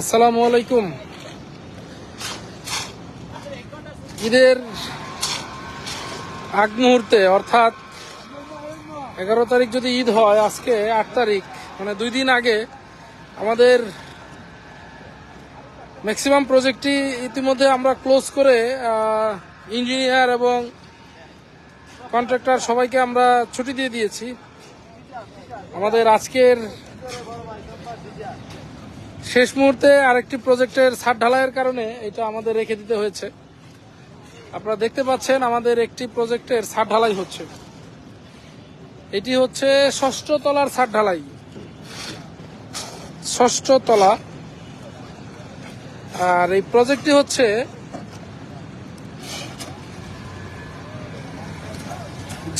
আসসালামু আলাইকুম। ঈদের আগ মুহূর্তে, অর্থাৎ এগারো তারিখ যদি ঈদ হয়, আজকে আট তারিখ মানে দুই দিন আগে আমাদের ম্যাক্সিমাম প্রজেক্টটি ইতিমধ্যে আমরা ক্লোজ করে ইঞ্জিনিয়ার এবং কন্ট্রাক্টর সবাইকে আমরা ছুটি দিয়ে দিয়েছি। আমাদের আজকের শেষ মুহূর্তে আরেকটি প্রজেক্টের ছাদ ঢালাইয়ের কারণে এটা আমাদের রেখে দিতে হয়েছে। আপনারা দেখতে পাচ্ছেন আমাদের একটি প্রজেক্টের ছাদ ঢালাই হচ্ছে। এটি হচ্ছে ষষ্ঠ তলার ছাদ ঢালাই। ষষ্ঠ তলা। আর এই প্রজেক্টটি হচ্ছে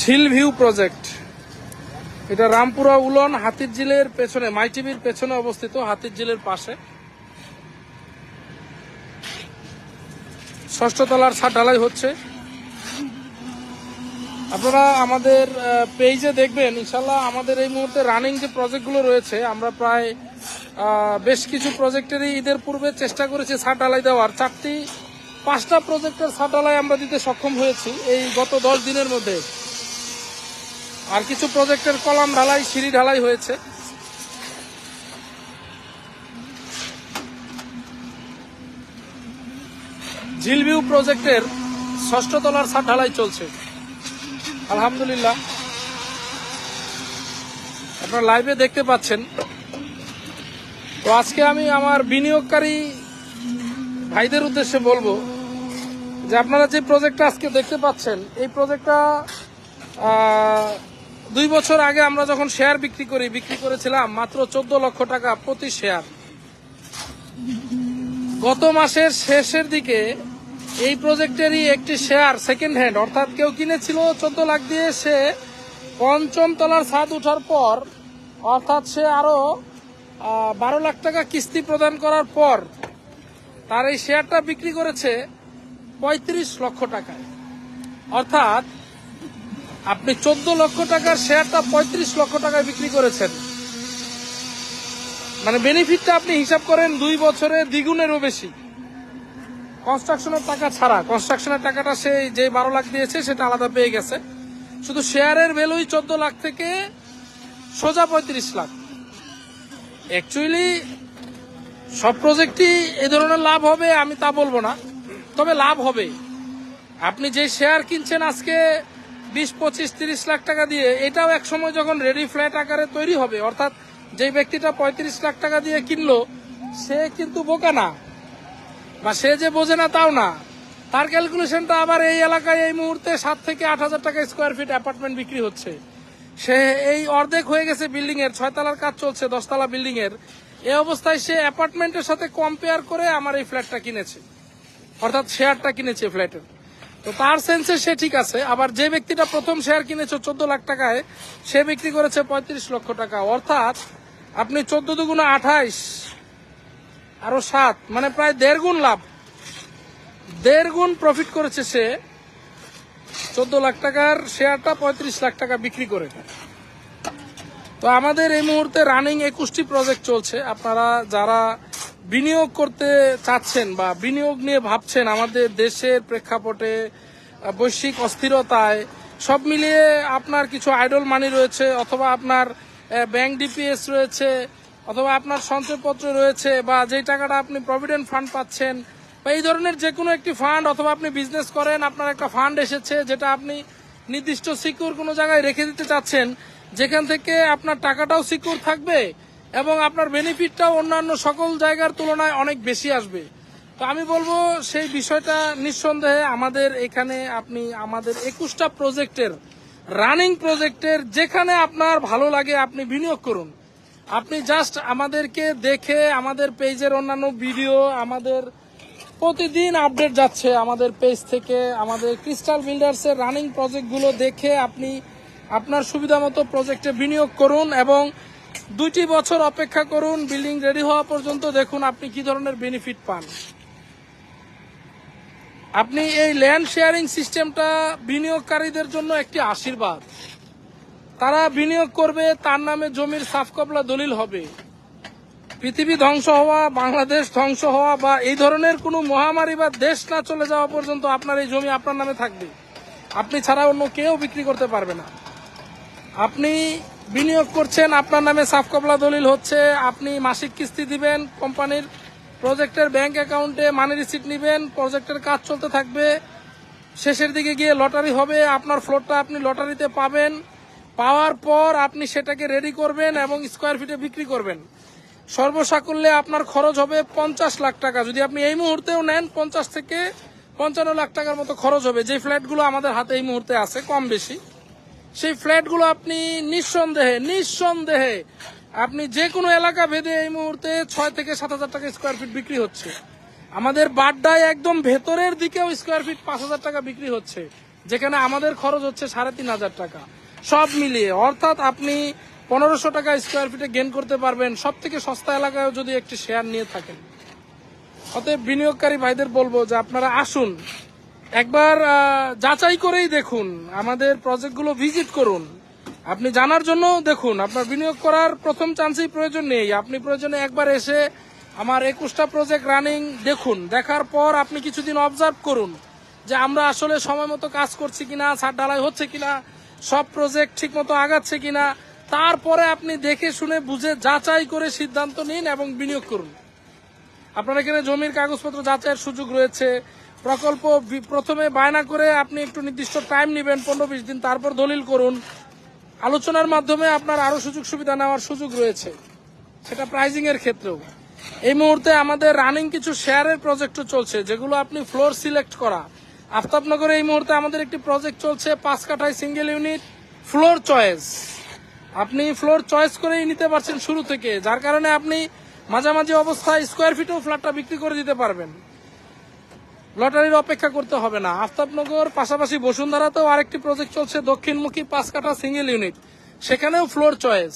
ঝিল ভিউ প্রজেক্ট। এটা রামপুরা উলন, হাতির ঝিলের পেছনে, মাইটিভির পেছনে অবস্থিত, হাতির ঝিলের পাশে। ষষ্ঠ তলার ছাদ ঢালাই হচ্ছে। আপনারা আমাদের পেজে দেখবেন ইনশাল্লাহ আমাদের এই মুহূর্তে রানিং যে প্রজেক্টগুলো রয়েছে, আমরা প্রায় বেশ কিছু প্রজেক্টেরই ঈদের পূর্বে চেষ্টা করেছি ছাদ ঢালাই দেওয়ার। চারটি, পাঁচটা প্রজেক্টের ছাদ ঢালাই আমরা দিতে সক্ষম হয়েছি এই গত দশ দিনের মধ্যে। আর কিছু প্রজেক্টের কলাম ঢালাই, সিঁড়ি ঢালাই হয়েছে। ঝিলভিউ প্রজেক্টের ষষ্ঠ তলার ছাদ ঢালাই চলছে। আলহামদুলিল্লাহ। আপনারা লাইভে দেখতে পাচ্ছেন। তো আজকে আমি আমার বিনিয়োগকারী ভাইদের উদ্দেশ্যে বলব যে আপনারা যে প্রজেক্টটা আজকে দেখতে পাচ্ছেন, এই প্রজেক্টটা দুই বছর আগে আমরা যখন শেয়ার বিক্রি করি, বিক্রি করেছিলাম মাত্র চোদ্দ লক্ষ টাকা প্রতি শেয়ার। গত মাসের শেষের দিকে এই প্রজেক্টেরই একটি শেয়ার সেকেন্ড হ্যান্ড অর্থাৎ কেউ কিনেছিল, চোদ্দ লাখ দিয়ে সে পঞ্চম তলার ছাদ উঠার পর, অর্থাৎ সে আরও বারো লাখ টাকা কিস্তি প্রদান করার পর, তার এই শেয়ারটা বিক্রি করেছে পঁয়ত্রিশ লক্ষ টাকায়। অর্থাৎ আপনি চোদ্দ লক্ষ টাকার শেয়ারটা পঁয়ত্রিশ লক্ষ টাকায় বিক্রি করেছেন। মানে বেনিফিটটা আপনি হিসাব করেন দুই বছরে দ্বিগুণেরও বেশি। কনস্ট্রাকশনের টাকা ছাড়া কনস্ট্রাকশনের টাকাটা সে যে বারো লাখ দিয়েছে, সেটা আলাদা পেয়ে গেছে। শুধু শেয়ারের ভ্যালুই চোদ্দ লাখ থেকে সোজা পঁয়ত্রিশ লাখ। অ্যাকচুয়ালি সব প্রজেক্টই এ ধরনের লাভ হবে, আমি তা বলব না। তবে লাভ হবে। আপনি যে শেয়ার কিনছেন আজকে বিশ, পঁচিশ, তিরিশ লাখ টাকা দিয়ে এটাও এক সময় যখন রেডি ফ্ল্যাট আকারে তৈরি হবে, অর্থাৎ যে ব্যক্তিটা পঁয়ত্রিশ লাখ টাকা দিয়ে কিনলো, সে কিন্তু বোকা না বা সে যে বোঝে না তাও না। তার ক্যালকুলেশনটা আবার এই এলাকায় এই মুহূর্তে সাত থেকে আট হাজার টাকা স্কোয়ার ফিট অ্যাপার্টমেন্ট বিক্রি হচ্ছে। সে এই অর্ধেক হয়ে গেছে বিল্ডিং এর, ছয়তলার কাজ চলছে, দশতলা বিল্ডিং এর। এই অবস্থায় সে অ্যাপার্টমেন্টের সাথে কম্পেয়ার করে আমার এই ফ্ল্যাটটা কিনেছে। অর্থাৎ শেয়ারটা কিনেছে ফ্ল্যাটের তো তার সেন্সে সে ঠিক আছে, আবার যে ব্যক্তিটা প্রথম শেয়ার কিনেছে চোদ্দ লাখ টাকায়, সে বিক্রি করেছে পঁয়ত্রিশ লক্ষ টাকা। অর্থাৎ আপনি চোদ্দ দুগুণা আঠাইশ, আরও সাত মানে প্রায় দেড় গুণ লাভ। দেড় গুণ প্রফিট করেছে সে চোদ্দ লাখ টাকার শেয়ারটা পঁয়ত্রিশ লাখ টাকা বিক্রি করে। তো আমাদের এই মুহূর্তে রানিং একুশটি প্রজেক্ট চলছে। আপনারা যারা বিনিয়োগ করতে চাচ্ছেন বা বিনিয়োগ নিয়ে ভাবছেন আমাদের দেশের প্রেক্ষাপটে বৈশ্বিক অস্থিরতায়, সব মিলিয়ে আপনার কিছু আইডল মানি রয়েছে অথবা আপনার ব্যাংক ডিপিএস রয়েছে অথবা আপনার সঞ্চয়পত্র রয়েছে বা যেই টাকাটা আপনি প্রভিডেন্ট ফান্ড পাচ্ছেন বা এই ধরনের যে কোনো একটি ফান্ড অথবা আপনি বিজনেস করেন, আপনার একটা ফান্ড এসেছে যেটা আপনি নির্দিষ্ট সিকিউর কোনো জায়গায় রেখে দিতে চাচ্ছেন, যেখান থেকে আপনার টাকাটাও সিকিউর থাকবে। এবং আপনার বেনিফিটটাও অন্যান্য সকল জায়গার তুলনায় অনেক বেশি আসবে। তো আমি বলব, সেই বিষয়টা নিঃসন্দেহে আমাদের এখানে আপনি আমাদের একুশটা প্রজেক্টের রানিং প্রজেক্টের যেখানে আপনার ভালো লাগে আপনি বিনিয়োগ করুন। আপনি জাস্ট আমাদেরকে দেখে আমাদের পেজের অন্যান্য ভিডিও আমাদের প্রতিদিন আপডেট যাচ্ছে আমাদের পেজ থেকে। আমাদের ক্রিস্টাল বিল্ডার্সের রানিং প্রজেক্টগুলো দেখে আপনি আপনার সুবিধা মতো প্রজেক্টে বিনিয়োগ করুন এবং দুইটি বছর অপেক্ষা করুন, বিল্ডিং রেডি হওয়া পর্যন্ত দেখুন আপনি কি ধরনের বেনিফিট পান। আপনি এই ল্যান্ড শেয়ারিং সিস্টেমটা বিনিয়োগকারীদের জন্য একটি আশীর্বাদ। তারা বিনিয়োগ করবে, তার নামে জমির সাফ কবলা দলিল হবে। পৃথিবী ধ্বংস হওয়া, বাংলাদেশ ধ্বংস হওয়া বা এই ধরনের কোনো মহামারী বা দেশ না চলে যাওয়া পর্যন্ত আপনার এই জমি আপনার নামে থাকবে। আপনি ছাড়া অন্য কেউ বিক্রি করতে পারবে না। আপনি বিনিয়োগ করছেন, আপনার নামে সাফ কবলা দলিল হচ্ছে, আপনি মাসিক কিস্তি দিবেন, কোম্পানির প্রজেক্টের ব্যাংক অ্যাকাউন্টে মানি রিসিট নেবেন, প্রজেক্টের কাজ চলতে থাকবে, শেষের দিকে গিয়ে লটারি হবে, আপনার ফ্লোরটা আপনি লটারিতে পাবেন, পাওয়ার পর আপনি সেটাকে রেডি করবেন এবং স্কোয়ার ফিটে বিক্রি করবেন। সর্বসাকুল্যে আপনার খরচ হবে পঞ্চাশ লাখ টাকা। যদি আপনি এই মুহূর্তেও নেন, পঞ্চাশ থেকে পঞ্চান্ন লাখ টাকার মতো খরচ হবে। যে ফ্ল্যাটগুলো আমাদের হাতে এই মুহূর্তে আছে, কম বেশি। সেই ফ্ল্যাটগুলো আপনি নিঃসন্দেহে নিঃসন্দেহে আপনি যে কোনো এলাকা ভেদে এই মুহূর্তে ছয় থেকে সাত হাজার টাকা স্কোয়ার ফিট বিক্রি হচ্ছে। আমাদের বাড্ডায় একদম ভেতরের দিকেও স্কোয়ার ফিট পাঁচ হাজার টাকা বিক্রি হচ্ছে, যেখানে আমাদের খরচ হচ্ছে সাড়ে তিন হাজার টাকা। সব মিলিয়ে, অর্থাৎ আপনি পনেরোশো টাকা স্কোয়ার ফিটে গেন করতে পারবেন সব থেকে সস্তা এলাকায় যদি একটি শেয়ার নিয়ে থাকেন। অতএব বিনিয়োগকারী ভাইদের বলব যে আপনারা আসুন একবার যাচাই করেই দেখুন, আমাদের প্রজেক্টগুলো ভিজিট করুন। আপনি জানার জন্য দেখুন, আপনার বিনিয়োগ করার প্রথম চান্সই প্রয়োজন নেই। আপনি প্রয়োজনে একবার এসে আমার একুশটা প্রজেক্ট রানিং দেখুন। দেখার পর আপনি কিছুদিন অবজার্ভ করুন যে আমরা আসলে সময় মতো কাজ করছি কিনা, ছাদ ঢালাই হচ্ছে কিনা, সব প্রজেক্ট ঠিক মতো আগাচ্ছে কিনা। তারপরে আপনি দেখে শুনে বুঝে যাচাই করে সিদ্ধান্ত নিন এবং বিনিয়োগ করুন। আপনার এখানে জমির কাগজপত্র যাচাইয়ের সুযোগ রয়েছে প্রকল্প প্রথমে বায়না করে আপনি একটু নির্দিষ্ট টাইম নেবেন, পনেরো বিশ দিন, তারপর দলিল করুন। আলোচনার মাধ্যমে আপনার আরও সুযোগ সুবিধা নেওয়ার সুযোগ রয়েছে। সেটা প্রাইজিং এর ক্ষেত্রেও। এই মুহূর্তে আমাদের রানিং কিছু শেয়ারের প্রজেক্টও চলছে, যেগুলো আপনি ফ্লোর সিলেক্ট করা। আফতাবনগরে এই মুহূর্তে আমাদের একটি প্রজেক্ট চলছে, পাঁচ কাঠায় সিঙ্গেল ইউনিট ফ্লোর চয়েস আপনি ফ্লোর চয়েস করেই নিতে পারছেন শুরু থেকে, যার কারণে আপনি মাঝামাঝি অবস্থায় স্কোয়ার ফিটেও ফ্ল্যাটটা বিক্রি করে দিতে পারবেন। লটারির অপেক্ষা করতে হবে না। আফতাবনগর, পাশাপাশি বসুন্ধরাতেও আরেকটি প্রজেক্ট চলছে দক্ষিণমুখী পাঁচ কাঠা সিঙ্গেল ইউনিট সেখানেও ফ্লোর চয়েস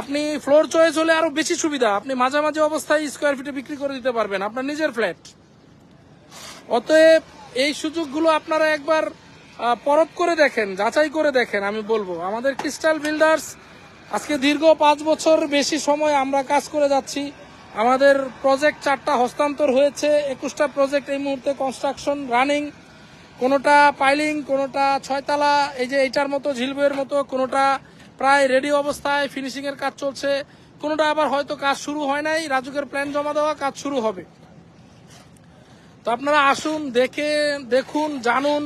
আপনি ফ্লোর চয়েস হলে আরও বেশি সুবিধা। আপনি মাঝামাঝি অবস্থায় স্কোয়ার ফিটে বিক্রি করে দিতে পারবেন আপনার নিজের ফ্ল্যাট অতএব এই সুযোগগুলো আপনারা একবার পরখ করে দেখেন, যাচাই করে দেখেন, আমি বলব। আমাদের ক্রিস্টাল বিল্ডার্স আজকে দীর্ঘ পাঁচ বছর বেশি সময় আমরা কাজ করে যাচ্ছি। আমাদের প্রজেক্ট চারটা হস্তান্তর হয়েছে, একুশটা প্রজেক্ট এই মুহূর্তে কনস্ট্রাকশন রানিং কোনোটা পাইলিং কোনোটা ছয়তলা, এই যে এইটার মতো ঝিলবইয়ের মতো, কোনোটা প্রায় রেডি অবস্থায় ফিনিশিং এর কাজ চলছে, কোনোটা আবার হয়তো কাজ শুরু হয় নাই, রাজুকের প্ল্যান জমা দেওয়া, কাজ শুরু হবে। তো আপনারা আসুন, দেখে, দেখুন, জানুন,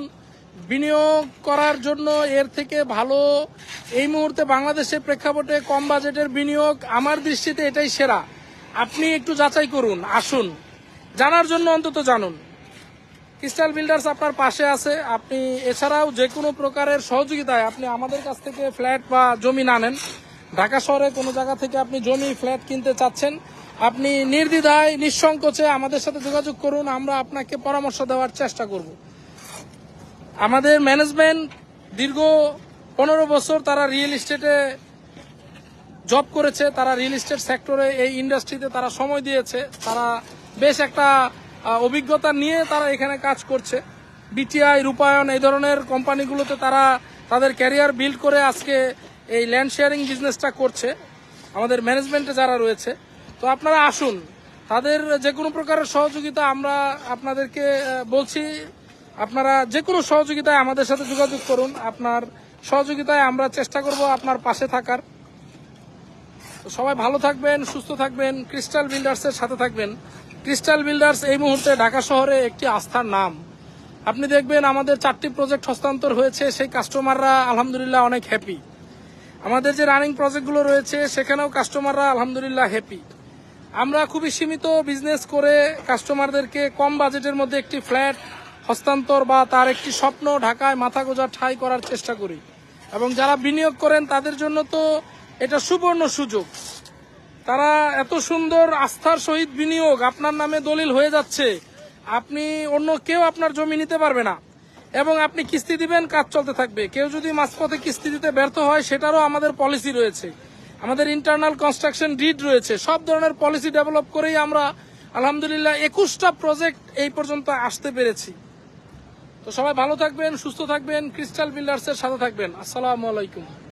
বিনিয়োগ করার জন্য এর থেকে ভালো, এই মুহূর্তে বাংলাদেশের প্রেক্ষাপটে কম বাজেটের বিনিয়োগ, আমার দৃষ্টিতে এটাই সেরা। আপনি একটু যাচাই করুন, আসুন। জানার জন্য অন্তত জানুন। ক্রিস্টাল বিল্ডার্স আপনার পাশে আছে। আপনি এছাড়াও যে কোনো প্রকারের সহযোগিতায় আপনি আমাদের কাছ থেকে ফ্ল্যাট বা জমি না নেন। ঢাকা শহরে কোনো জায়গা থেকে আপনি জমি, ফ্ল্যাট কিনতে চাচ্ছেন, আপনি নির্দ্বিধায়, নিঃসংকোচে আমাদের সাথে যোগাযোগ করুন। আমরা আপনাকে পরামর্শ দেওয়ার চেষ্টা করব। আমাদের ম্যানেজমেন্ট দীর্ঘ পনেরো বছর তারা রিয়েল এস্টেটে জব করেছে, তারা রিয়েল এস্টেট সেক্টরে এই ইন্ডাস্ট্রিতে তারা সময় দিয়েছে, তারা বেশ একটা অভিজ্ঞতা নিয়ে তারা এখানে কাজ করছে। বিটিআই রূপায়ণ এই ধরনের কোম্পানিগুলোতে তারা তাদের ক্যারিয়ার বিল্ড করে আজকে এই ল্যান্ড শেয়ারিং বিজনেসটা করছে। আমাদের ম্যানেজমেন্টে যারা রয়েছে। তো আপনারা আসুন, তাদের যে কোনো প্রকারের সহযোগিতা আমরা আপনাদেরকে বলছি, আপনারা যে কোনো সহযোগিতায় আমাদের সাথে যোগাযোগ করুন। আপনার সহযোগিতায় আমরা চেষ্টা করব আপনার পাশে থাকার। সবাই ভালো থাকবেন, সুস্থ থাকবেন ক্রিস্টাল বিল্ডার্সের সাথে থাকবেন। ক্রিস্টাল বিল্ডার্স এই মুহূর্তে ঢাকা শহরে একটি আস্থার নাম। আপনি দেখবেন আমাদের চারটি প্রজেক্ট হস্তান্তর হয়েছে, সেই কাস্টমাররা আলহামদুলিল্লাহ অনেক হ্যাপি আমাদের যে রানিং প্রজেক্টগুলো রয়েছে, সেখানেও কাস্টমাররা আলহামদুলিল্লাহ হ্যাপি আমরা খুবই সীমিত বিজনেস করে কাস্টমারদেরকে কম বাজেটের মধ্যে একটি ফ্ল্যাট হস্তান্তর বা তার একটি স্বপ্ন ঢাকায় মাথা গোজা ঠাই করার চেষ্টা করি। এবং যারা বিনিয়োগ করেন, তাদের জন্য তো এটা সুবর্ণ সুযোগ। তারা এত সুন্দর আস্থার সহিত বিনিয়োগ আপনার নামে দলিল হয়ে যাচ্ছে। আপনি অন্য কেউ আপনার জমি নিতে পারবে না। এবং আপনি কিস্তি দিবেন, কাজ চলতে থাকবে। কেউ যদি মাঝপথে কিস্তি দিতে ব্যর্থ হয়, সেটারও আমাদের পলিসি রয়েছে। আমাদের ইন্টারনাল কনস্ট্রাকশন ডিড রয়েছে। সব ধরনের পলিসি ডেভেলপ করেই আমরা আলহামদুলিল্লাহ একুশটা প্রজেক্ট এই পর্যন্ত আসতে পেরেছি। তো সবাই ভালো থাকবেন, সুস্থ থাকবেন ক্রিস্টাল বিল্ডার্সের সাথে থাকবেন। আসসালামু আলাইকুম।